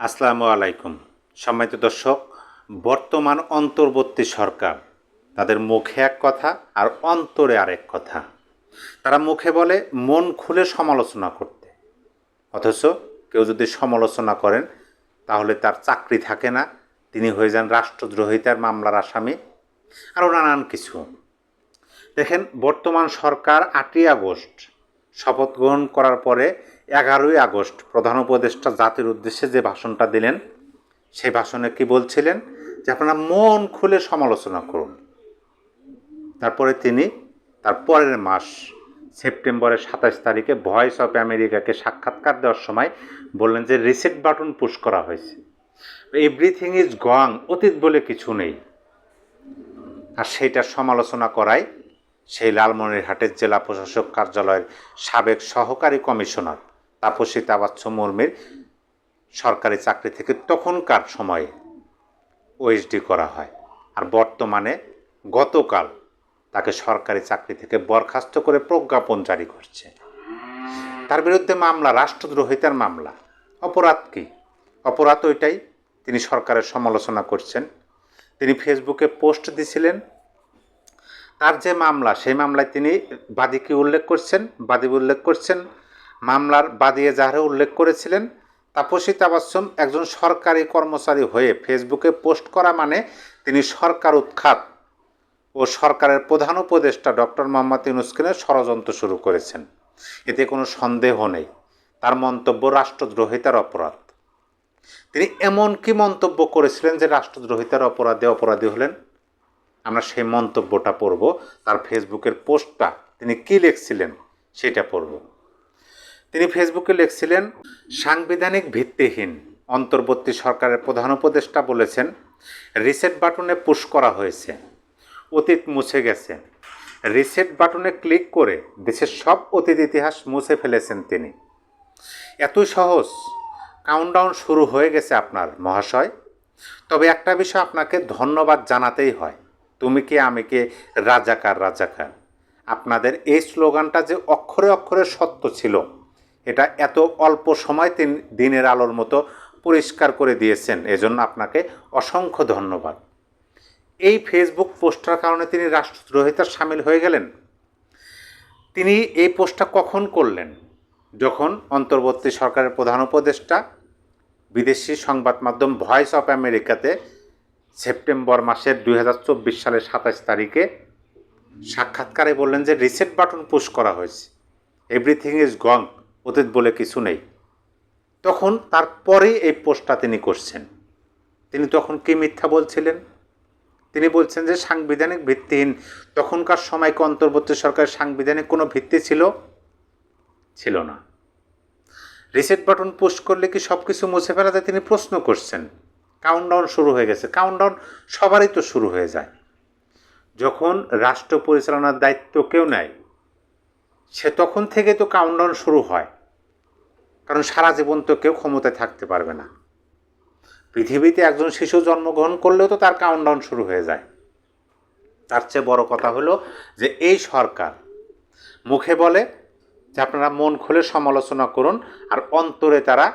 আসসালামু আলাইকুম। সম্মানিত দর্শক, বর্তমান অন্তর্বর্তী সরকার, তাদের মুখে এক কথা আর অন্তরে আরেক কথা। তারা মুখে বলে, মন খুলে সমালোচনা করতে। অথচ কেউ যদি সমালোচনা করেন, তাহলে তার চাকরি থাকে না, তিনি হয়ে যান রাষ্ট্রদ্রোহিতার মামলার আসামি, আরও নানান কিছু। দেখেন, বর্তমান সরকার আটই আগস্ট, শপথ গ্রহণ করার পরে এগারোই আগস্ট প্রধান উপদেষ্টা জাতির উদ্দেশ্যে যে ভাষণটা দিলেন, সেই ভাষণে কি বলছিলেন? যে আপনারা মন খুলে সমালোচনা করুন। তারপরে তিনি তার পরের মাস, সেপ্টেম্বরের সাতাশ তারিখে ভয়েস অফ আমেরিকাকে সাক্ষাৎকার দেওয়ার সময় বললেন যে রিসেট বাটন পুশ করা হয়েছে। এভরিথিং ইজ গং, অতীত বলে কিছু নেই। আর সেইটার সমালোচনা করায় সেই লালমনিরহাটের জেলা প্রশাসক কার্যালয়ের সাবেক সহকারী কমিশনার তাপসী তাবাচ্ছ মুর্মির সরকারি চাকরি থেকে তখনকার সময়ে ওএসডি করা হয়। আর বর্তমানে গতকাল তাকে সরকারি চাকরি থেকে বরখাস্ত করে প্রজ্ঞাপন জারি করছে। তার বিরুদ্ধে মামলা, রাষ্ট্রদ্রোহিতার মামলা। অপরাধ কি? অপরাধ ওইটাই, তিনি সরকারের সমালোচনা করছেন। তিনি ফেসবুকে পোস্ট দিছিলেন। তার যে মামলা, সেই মামলায় তিনি বাদীকে উল্লেখ করছেন? বাদী উল্লেখ করছেন মামলার বাদিয়ে যাহারে উল্লেখ করেছিলেন, তাপসী তাবাসম একজন সরকারি কর্মচারী হয়ে ফেসবুকে পোস্ট করা মানে তিনি সরকার উৎখাত ও সরকারের প্রধান উপদেষ্টা ডক্টর মোহাম্মদ ইউনুসকিনে ষড়যন্ত্র শুরু করেছেন। এতে কোনো সন্দেহ নেই, তার মন্তব্য রাষ্ট্রদ্রোহিতার অপরাধ। তিনি এমন কি মন্তব্য করেছিলেন যে রাষ্ট্রদ্রোহিতার অপরাধে অপরাধী হলেন? আমরা সেই মন্তব্যটা পড়ব, তার ফেসবুকের পোস্টটা তিনি কি লিখছিলেন সেটা পড়ব। তিনি ফেসবুকে লিখছিলেন, সাংবিধানিক ভিত্তিহীন। অন্তর্বর্তী সরকারের প্রধান উপদেষ্টা বলেছেন, রিসেট বাটনে পুশ করা হয়েছে। অতীত মুছে গেছে। রিসেট বাটনে ক্লিক করে দেশের সব অতীত ইতিহাস মুছে ফেলেছেন তিনি। এতই সহজ। কাউন্টডাউন শুরু হয়ে গেছে আপনার, মহাশয়। তবে একটা বিষয় আপনাকে ধন্যবাদ জানাতেই হয়। তুমি কে, আমি কে, রাজাকার রাজাকার। আপনাদের এই স্লোগানটা যে অক্ষরে অক্ষরে সত্য ছিল এটা এত অল্প সময় তিন দিনের আলোর মতো পরিষ্কার করে দিয়েছেন। এজন্য আপনাকে অসংখ্য ধন্যবাদ। এই ফেসবুক পোস্টার কারণে তিনি রাষ্ট্রদ্রোহিতার সামিল হয়ে গেলেন। তিনি এই পোস্টটা কখন করলেন? যখন অন্তর্বর্তী সরকারের প্রধান উপদেষ্টা, বিদেশি সংবাদ মাধ্যম ভয়েস অফ আমেরিকাতে সেপ্টেম্বর মাসের দু হাজার চব্বিশ সালের সাতাশ তারিখে সাক্ষাৎকারে বললেন যে, রিসেট বাটন পুশ করা হয়েছে। এভরিথিং ইজ গং অতীত বলে কিছু নেই। তখন তারপরেই এই পোস্টটা তিনি করছেন। তিনি তখন কি মিথ্যা বলছিলেন? তিনি বলছেন যে সাংবিধানিক ভিত্তিহীন। তখনকার সময়কে অন্তর্বর্তী সরকারের সাংবিধানিক কোনো ভিত্তি ছিল? ছিল না। রিসেট বাটন পোস্ট করলে কি সব কিছু মুছে ফেলাতে তিনি প্রশ্ন করছেন। কাউন্টডাউন শুরু হয়ে গেছে। কাউন্টডাউন সবারই তো শুরু হয়ে যায়। যখন রাষ্ট্র পরিচালনার দায়িত্ব কেউ নেয়, সে তখন থেকে তো কাউন্টডাউন শুরু হয়। কারণ সারা জীবন তো কেউ ক্ষমতায় থাকতে পারবে না। পৃথিবীতে একজন শিশু জন্মগ্রহণ করলেও তো তার কাউন্টডাউন শুরু হয়ে যায়। তার চেয়ে বড় কথা হলো যে এই সরকার মুখে বলে যে আপনারা মন খুলে সমালোচনা করুন আর অন্তরে তারা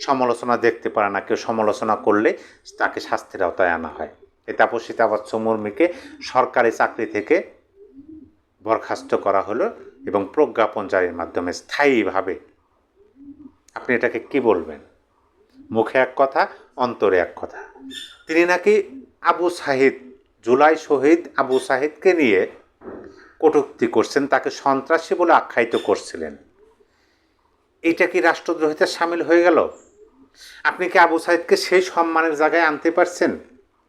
সমালোচনা দেখতে পারে না। কেউ সমালোচনা করলে তাকে শাস্তির আওতায় আনা হয়। এ তাপসী তাপস্য মুর্মিকে সরকারি চাকরি থেকে বরখাস্ত করা হলো এবং প্রজ্ঞাপন জারির মাধ্যমে স্থায়ীভাবে আপনি এটাকে কি বলবেন? মুখে এক কথা, অন্তরে এক কথা। তিনি নাকি আবু সাহিদ, জুলাই শহীদ আবু সাহিদকে নিয়ে কটূক্তি করছেন, তাকে সন্ত্রাসী বলে আখ্যায়িত করছিলেন। এটা কি রাষ্ট্রদ্রোহিতার সামিল হয়ে গেল? আপনি কি আবু সাইদকে সেই সম্মানের জায়গায় আনতে পারছেন?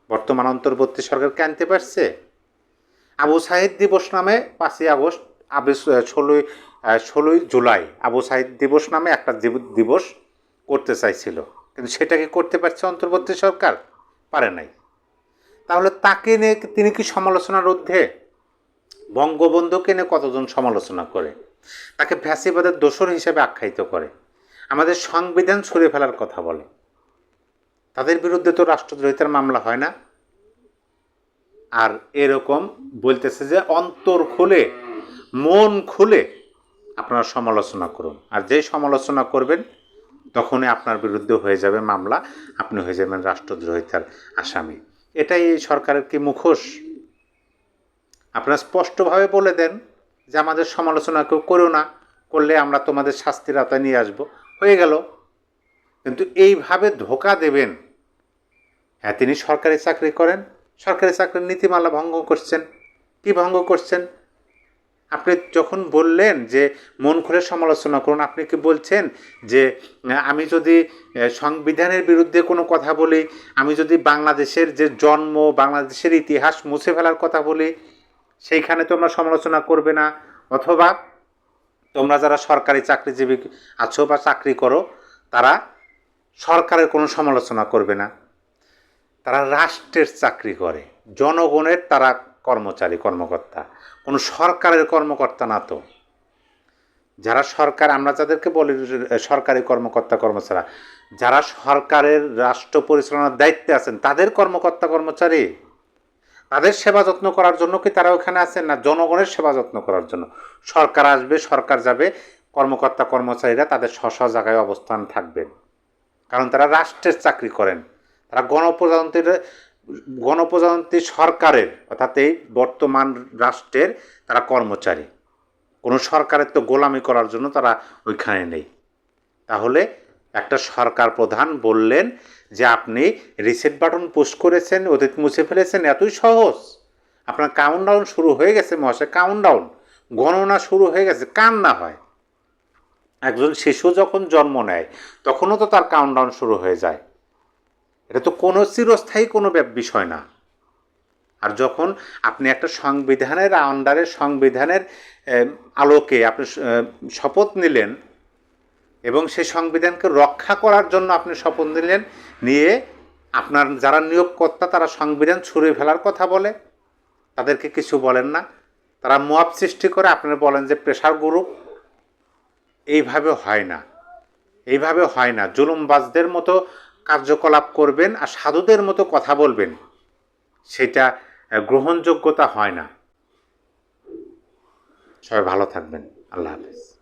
বর্তমান অন্তর্বর্তী সরকারকে আনতে পারছে? আবু সাহিদ দিবস নামে পাঁচই আগস্ট আবু ষোলোই ষোলোই জুলাই আবু সাহিদ দিবস নামে একটা দিবস করতে চাইছিল। কিন্তু সেটাকে করতে পারছে অন্তর্বর্তী সরকার? পারে নাই। তাহলে তাকে নিয়ে তিনি কি সমালোচনার ঊর্ধ্বে? বঙ্গবন্ধুকে নিয়ে কতজন সমালোচনা করে? তাকে ফ্যাসিবাদের দোসর হিসেবে আখ্যায়িত করে। আমাদের সংবিধান ছুঁড়ে ফেলার কথা বলে। তাদের বিরুদ্ধে তো রাষ্ট্রদ্রোহিতার মামলা হয় না। আর এরকম বলতেছে যে অন্তর খুলে, মন খুলে আপনারা সমালোচনা করুন। আর যেই সমালোচনা করবেন, তখনই আপনার বিরুদ্ধে হয়ে যাবে মামলা, আপনি হয়ে যাবেন রাষ্ট্রদ্রোহিতার আসামি। এটাই এই সরকারের কি মুখোশ? আপনারা স্পষ্টভাবে বলে দেন যে আমাদের সমালোচনা কেউ করো না, করলে আমরা তোমাদের শাস্তির আওতায় নিয়ে আসব। হয়ে গেল। কিন্তু এইভাবে ধোকা দেবেন হ্যাঁ তিনি সরকারি চাকরি করেন, সরকারি চাকরির নীতিমালা ভঙ্গ করছেন। কি ভঙ্গ করছেন? আপনি যখন বললেন যে মন খুলে সমালোচনা করুন, আপনি কি বলছেন যে, আমি যদি সংবিধানের বিরুদ্ধে কোনো কথা বলি, আমি যদি বাংলাদেশের যে জন্ম, বাংলাদেশের ইতিহাস মুছে ফেলার কথা বলি, সেইখানে তোমরা সমালোচনা করবে না? অথবা তোমরা যারা সরকারি চাকরিজীবী আছো বা চাকরি করো, তারা সরকারের কোনো সমালোচনা করবে না। তারা রাষ্ট্রের চাকরি করে, জনগণের তারা কর্মচারী, কর্মকর্তা। কোনো সরকারের কর্মকর্তা না তো। যারা সরকার, আমরা যাদেরকে বলি সরকারি কর্মকর্তা, কর্মচারী, যারা সরকারের রাষ্ট্র পরিচালনার দায়িত্বে আছেন, তাদের কর্মকর্তা, কর্মচারী, তাদের সেবা যত্ন করার জন্য কি তারা ওখানে আছেন না? জনগণের সেবা যত্ন করার জন্য। সরকার আসবে, সরকার যাবে, কর্মকর্তা, কর্মচারীরা তাদের স্ব জায়গায় অবস্থান থাকবেন। কারণ তারা রাষ্ট্রের চাকরি করেন। তারা গণপ্রজাতন্ত্রের গণপ্রজাতন্ত্রী সরকারের, অর্থাৎ এই বর্তমান রাষ্ট্রের তারা কর্মচারী। কোনো সরকারের তো গোলামি করার জন্য তারা ওইখানে নেই। তাহলে একটা সরকার প্রধান বললেন যে, আপনি রিসেট বাটন পুশ করেছেন, অতীত মুছে ফেলেছেন, এতই সহজ। আপনার কাউন্টডাউন শুরু হয়ে গেছে মহাশয় কাউন্টডাউন গণনা শুরু হয়ে গেছে কান না হয়। একজন শিশু যখন জন্ম নেয়, তখনও তো তার কাউন্টডাউন শুরু হয়ে যায়। এটা তো কোনো চিরস্থায়ী কোনো বিষয় না। আর যখন আপনি একটা সংবিধানের আন্ডারে সংবিধানের আলোকে আপনি শপথ নিলেন এবং সেই সংবিধানকে রক্ষা করার জন্য আপনি শপথ নিলেন, নিয়ে আপনার যারা নিয়োগকর্তা তারা সংবিধান ছুঁড়ে ফেলার কথা বলে, তাদেরকে কিছু বলেন না। তারা মোয়াব সৃষ্টি করে আপনারা বলেন যে প্রেশার গ্রুপ। এইভাবে হয় না। এইভাবে হয় না। জুলুমবাজদের মতো কার্যকলাপ করবেন আর সাধুদের মতো কথা বলবেন। সেটা গ্রহণযোগ্যতা হয় না। সবাই ভালো থাকবেন। আল্লাহ হাফেজ।